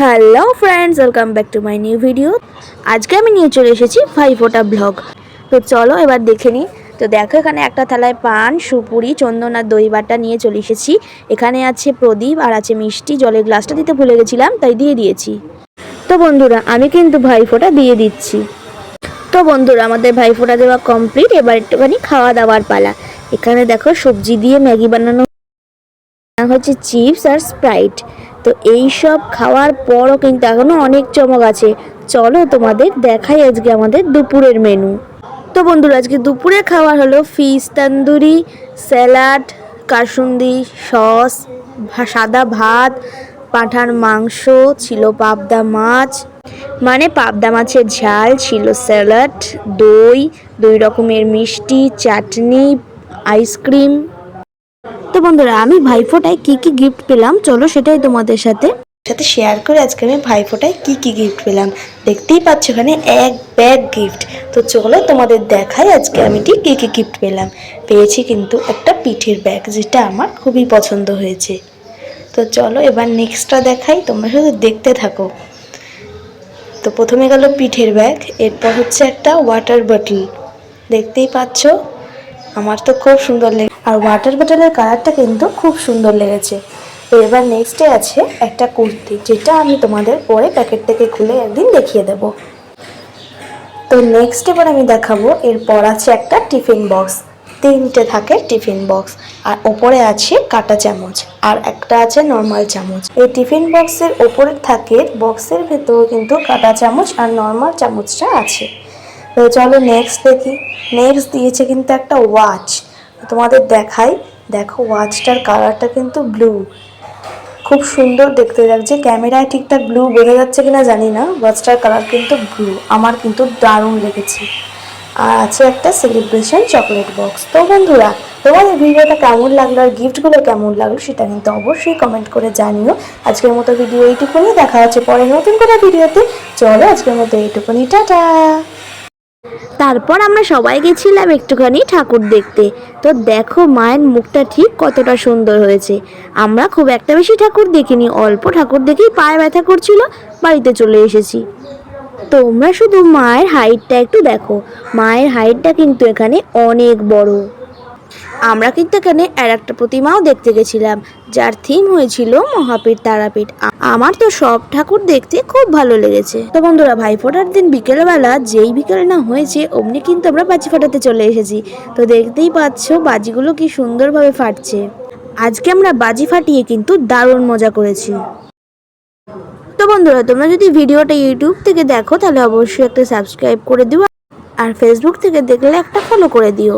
Hello friends welcome back to my new video আজকে আমি নিয়ে চলে এসেছি ভাইফোঁটা ব্লগ তো চলো এবার দেখে নিই। তো দেখো, এখানে একটা থালায় পান, সুপুরি, চন্দন আর দই বাটা নিয়ে চলে এসেছি। এখানে আছে প্রদীপ আর আছে মিষ্টি। জলের গ্লাসটা দিতে ভুলে গেছিলাম, তাই দিয়ে দিয়েছি। তো বন্ধুরা, আমি কিন্তু ভাইফোঁটা দিয়ে দিচ্ছি। তো বন্ধুরা, আমাদের ভাইফোঁটা দেওয়া কমপ্লিট এবার একটুখানি খাওয়া দাওয়ার পালা। এখানে দেখো, সবজি দিয়ে ম্যাগি বানানো হচ্ছে চিপস আর স্প্রাইট। তো এই সব খাওয়ার পরও কিন্তু এখনও অনেক চমক আছে। চলো তোমাদের দেখাই আজকে আমাদের দুপুরের মেনু তো বন্ধুরা, আজকে দুপুরে খাওয়ার হলো fish tandoori salad kasundi sauce সাদা ভাত, পাঁঠার মাংস, ছিল পাবদা মাছ। মানে পাবদা মাছের ঝাল ছিল স্যালাড দই, দুই রকমের মিষ্টি, চাটনি আইসক্রিম তো বন্ধুরা, আমি ভাইফোঁটায় কি কি গিফট পেলাম? চলো সেটাই তোমাদের সাথে। সাথে শেয়ার করে আজকে আমি ভাইফোঁটায় কি কি গিফট পেলাম। দেখতেই পাচ্ছ ওখানে এক ব্যাগ গিফট তো চলো তোমাদের দেখাই আজকে আমি ঠিক কী কী গিফট পেলাম। পেয়েছি কিন্তু একটা পিঠের ব্যাগ যেটা আমার খুবই পছন্দ হয়েছে। তো চলো এবার নেক্সটটা দেখাই, তোমরা শুধু দেখতে থাকো। তো প্রথমে গেল পিঠের ব্যাগ এরপর হচ্ছে একটা ওয়াটার বটল দেখতেই পাচ্ছ? আমার তো খুব সুন্দর লেগে আর ওয়াটার বটলের কালারটা কিন্তু খুব সুন্দর লেগেছে। এবার নেক্সটে আছে একটা কুর্তি, যেটা আমি তোমাদের পরে প্যাকেট থেকে খুলে একদিন দেখিয়ে দেব। তো নেক্সট এবার আমি দেখাবো, এরপর আছে একটা টিফিন বক্স তিনটে থাকে টিফিন বক্স আর ওপরে আছে কাটা চামচ, আর একটা আছে নর্মাল চামচ। এই টিফিন বক্সের ওপরে থাকে বক্সের ভেতর কিন্তু কাটা চামচ আর নর্মাল চামচটা আছে। তো চলো নেক্সট দেখি। নেক্সট দিয়েছে কিন্তু একটা ওয়াচ তোমাদের দেখাই। দেখো ওয়াচটার কালারটা কিন্তু ব্লু খুব সুন্দর দেখতে লাগছে। ক্যামেরায় ঠিকঠাক ব্লু বোঝা যাচ্ছে কিনা জানি না। ওয়াচটার কালার কিন্তু ব্লু আমার কিন্তু দারুণ লেগেছে। আর আছে একটা সেলিব্রেশন চকলেট বক্স তো বন্ধুরা, তোমাদের ভিডিওটা কেমন লাগল আর গিফটগুলো কেমন লাগল সেটা কিন্তু অবশ্যই কমেন্ট করে জানিও। আজকের মতো ভিডিও এইটুকুনি। দেখা হচ্ছে পরে নতুন করে ভিডিওতে চলো আজকের মতো এইটুকুনি। টাটা! তারপর আমরা সবাই গেছিলাম একটুখানি ঠাকুর দেখতে। তো দেখো মায়ের মুখটা ঠিক কতটা সুন্দর হয়েছে। আমরা খুব একটা বেশি ঠাকুর দেখিনি, অল্প ঠাকুর দেখেই পায়ে ব্যথা করছিল, বাড়িতে চলে এসেছি। তোমরা শুধু মায়ের হাইটটা একটু দেখো। মায়ের হাইটটা কিন্তু এখানে অনেক বড়। আমরা কিন্তু এখানে আর একটা প্রতিমাও দেখতে গেছিলাম, যার থিম হয়েছিল মহাপীঠ তারাপীঠ। আমার তো সব ঠাকুর দেখতে খুব ভালো লেগেছে। তো বন্ধুরা ভাইফোঁটার দিন বিকেলবেলা যেই বিকেল না হয়েছে, অমনি কিন্তু আমরা বাজি ফাটাতে চলে এসেছি। তো দেখতেই পাচ্ছ বাজিগুলো কি সুন্দরভাবে ফাটছে। আজকে আমরা বাজি ফাটিয়ে কিন্তু দারুণ মজা করেছি। তো বন্ধুরা, তোমরা যদি ভিডিওটা ইউটিউব থেকে দেখো, তাহলে অবশ্যই একটা সাবস্ক্রাইব করে দিও, আর ফেসবুক থেকে দেখলে একটা ফলো করে দিও।